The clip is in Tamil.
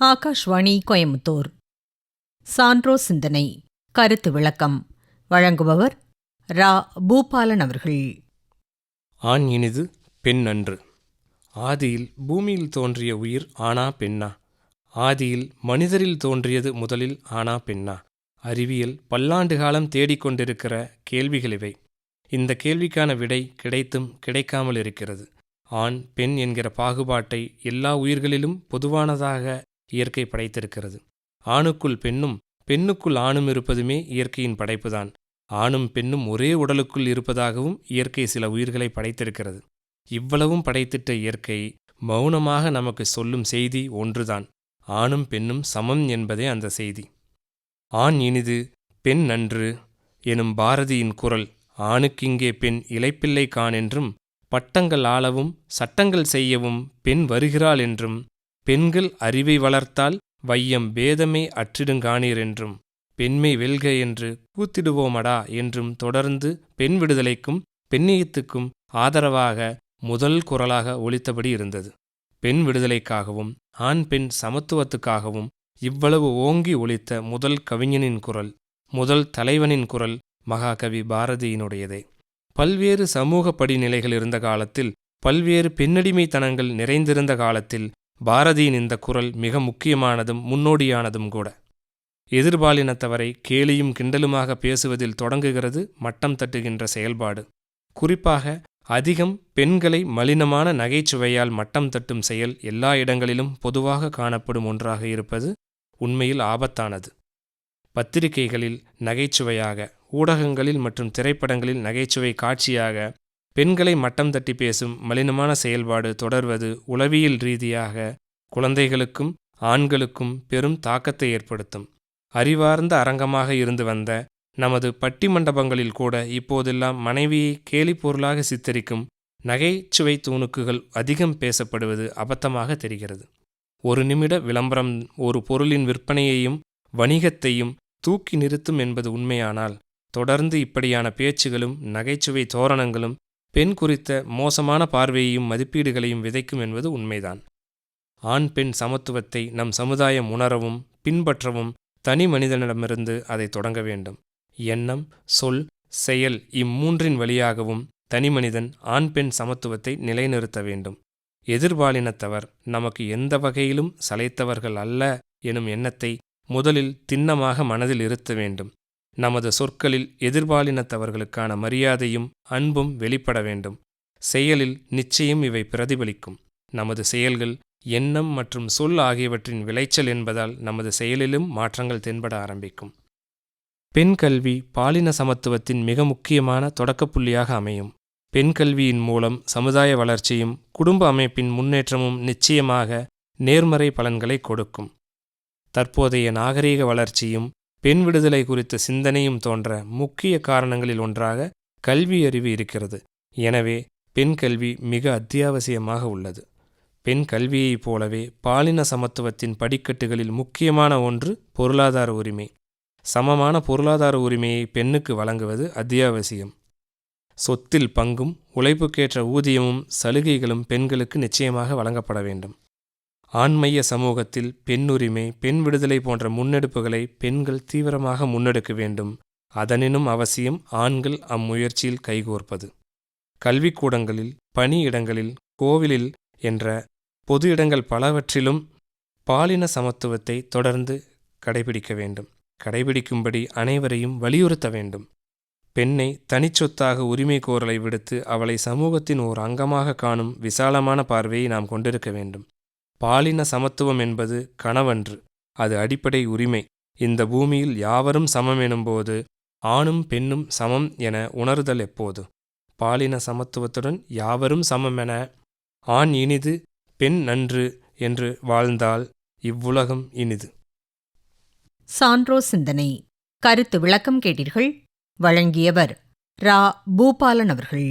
ஆகாஷ்வாணி கோயமுத்தூர் சான்றோ சிந்தனை கருத்து விளக்கம். வழங்குபவர் ரா. பூபாலன் அவர்கள். ஆண் இனிது பெண் அன்று. ஆதியில் பூமியில் தோன்றிய உயிர் ஆனா பெண்ணா? ஆதியில் மனிதரில் தோன்றியது முதலில் ஆனா பெண்ணா? அறிவியல் பல்லாண்டு காலம் தேடிக்கொண்டிருக்கிற கேள்விகள் இவை. இந்த கேள்விக்கான விடை கிடைத்தும் கிடைக்காமல் இருக்கிறது. ஆண் பெண் என்கிற பாகுபாட்டை எல்லா உயிர்களிலும் பொதுவானதாக இயற்கை படைத்திருக்கிறது. ஆணுக்குள் பெண்ணும் பெண்ணுக்குள் ஆணும் இருப்பதுமே இயற்கையின் படைப்புதான். ஆணும் பெண்ணும் ஒரே உடலுக்குள் இருப்பதாகவும் இயற்கை சில உயிர்களை படைத்திருக்கிறது. இவ்வளவும் படைத்திட்ட இயற்கை மௌனமாக நமக்கு சொல்லும் செய்தி ஒன்றுதான். ஆணும் பெண்ணும் சமம் என்பதே அந்த செய்தி. ஆண் இனிது பெண் நன்று எனும் பாரதியின் குரல் ஆணுக்கிங்கே பெண் இலைப்பிள்ளை கான் என்றும் பட்டங்கள் ஆளவும் சட்டங்கள் செய்யவும் பெண் வருகிறாள் என்றும் பெண்கள் அறிவை வளர்த்தால் வையம் பேதமே அற்றிடுங்காணீர் என்றும் பெண்மை வெல்க என்று கூத்திடுவோமடா என்றும் தொடர்ந்து பெண் விடுதலைக்கும் பெண்ணியத்துக்கும் ஆதரவாக முதல் குரலாக ஒலித்தபடி இருந்தது. பெண் விடுதலைக்காகவும் ஆண் பெண் சமத்துவத்துக்காகவும் இவ்வளவு ஓங்கி ஒலித்த முதல் கவிஞனின் குரல் முதல் தலைவனின் குரல் மகாகவி பாரதியினுடையதே. பல்வேறு சமூக படிநிலைகள் இருந்த காலத்தில் பல்வேறு பெண்ணடிமைத்தனங்கள் நிறைந்திருந்த காலத்தில் பாரதியின் இந்த குரல் மிக முக்கியமானதும் முன்னோடியானதும் கூட. எதிர்பாலினத்தவரை கேலியும் கிண்டலுமாக பேசுவதில் தொடங்குகிறது மட்டம் தட்டுகின்ற செயல்பாடு. குறிப்பாக அதிகம் பெண்களை மலினமான நகைச்சுவையால் மட்டம் தட்டும் செயல் எல்லா இடங்களிலும் பொதுவாக காணப்படும் ஒன்றாக இருப்பது உண்மையில் ஆபத்தானது. பத்திரிகைகளில் நகைச்சுவையாக ஊடகங்களில் மற்றும் திரைப்படங்களில் நகைச்சுவை காட்சியாக பெண்களை மட்டம் தட்டி பேசும் மலினமான செயல்பாடு தொடர்வது உளவியல் ரீதியாக குழந்தைகளுக்கும் ஆண்களுக்கும் பெரும் தாக்கத்தை ஏற்படுத்தும். அறிவார்ந்த அரங்கமாக இருந்து வந்த நமது பட்டி மண்டபங்களில் கூட இப்போதெல்லாம் மனைவியை கேலி பொருளாக சித்தரிக்கும் நகைச்சுவை தூணுக்குகள் அதிகம் பேசப்படுவது அபத்தமாக தெரிகிறது. ஒரு நிமிட விளம்பரம் ஒரு பொருளின் விற்பனையையும் வணிகத்தையும் தூக்கி நிறுத்தும் என்பது உண்மையானால் தொடர்ந்து இப்படியான பேச்சுகளும் நகைச்சுவை தோரணங்களும் பெண் குறித்த மோசமான பார்வையையும் மதிப்பீடுகளையும் விதைக்கும் என்பது உண்மைதான். ஆண் பெண் சமத்துவத்தை நம் சமுதாயம் உணரவும் பின்பற்றவும் தனி மனிதனிடமிருந்து அதை தொடங்க வேண்டும். எண்ணம் சொல் செயல் இம்மூன்றின் வழியாகவும் தனிமனிதன் ஆண் பெண் சமத்துவத்தை நிலைநிறுத்த வேண்டும். எதிர்பாலினத்தவர் நமக்கு எந்த வகையிலும் சளைத்தவர்கள் அல்ல எனும் எண்ணத்தை முதலில் திண்ணமாக மனதில் இருத்த வேண்டும். நமது சொற்களில் எதிர்பாலினத்தவர்களுக்கான மரியாதையும் அன்பும் வெளிப்பட வேண்டும். செயலில் நிச்சயம் இவை பிரதிபலிக்கும். நமது செயல்கள் எண்ணம் மற்றும் சொல் ஆகியவற்றின் விளைச்சல் என்பதால் நமது செயலிலும் மாற்றங்கள் தென்பட ஆரம்பிக்கும். பெண் கல்வி பாலின சமத்துவத்தின் மிக முக்கியமான தொடக்கப்புள்ளியாக அமையும். பெண் கல்வியின் மூலம் சமுதாய வளர்ச்சியும் குடும்ப அமைப்பின் முன்னேற்றமும் நிச்சயமாக நேர்மறை பலன்களை கொடுக்கும். தற்போதைய நாகரீக வளர்ச்சியும் பெண் விடுதலை குறித்த சிந்தனையும் தோன்ற முக்கிய காரணங்களில் ஒன்றாக கல்வி அறிவு இருக்கிறது. எனவே பெண் கல்வி மிக அத்தியாவசியமாக உள்ளது. பெண் கல்வியைப் போலவே பாலின சமத்துவத்தின் படிக்கட்டுகளில் முக்கியமான ஒன்று பொருளாதார உரிமை. சமமான பொருளாதார உரிமையை பெண்ணுக்கு வழங்குவது அத்தியாவசியம். சொத்தில் பங்கும் உழைப்புக்கேற்ற ஊதியமும் சலுகைகளும் பெண்களுக்கு நிச்சயமாக வழங்கப்பட வேண்டும். ஆண்மைய சமூகத்தில் பெண்ணுரிமை பெண் விடுதலை போன்ற முன்னெடுப்புகளை பெண்கள் தீவிரமாக முன்னெடுக்க வேண்டும். அதனினும் அவசியம் ஆண்கள் அம்முயற்சியில் கைகோர்ப்பது. கல்விக்கூடங்களில் பணியிடங்களில் கோவிலில் என்ற பொது இடங்கள் பலவற்றிலும் பாலின சமத்துவத்தை தொடர்ந்து கடைபிடிக்க வேண்டும். கடைபிடிக்கும்படி அனைவரையும் வலியுறுத்த வேண்டும். பெண்ணை தனிச்சொத்தாக உரிமை கோரலை விடுத்து அவளை சமூகத்தின் ஓர் அங்கமாக காணும் விசாலமான பார்வையை நாம் கொண்டிருக்க வேண்டும். பாலின சமத்துவம் என்பது கனவன்று அது அடிப்படை உரிமை. இந்த பூமியில் யாவரும் சமம் எனும்போது ஆணும் பெண்ணும் சமம் என உணர்தல் எப்போது? பாலின சமத்துவத்துடன் யாவரும் சமம் என ஆண் இனிது பெண் நன்று என்று வாழ்ந்தால் இவ்வுலகம் இனிது. சான்றோ சிந்தனை. கருத்து விளக்கம் கேட்டீர்கள். வழங்கியவர் ரா. பூபாலன் அவர்கள்.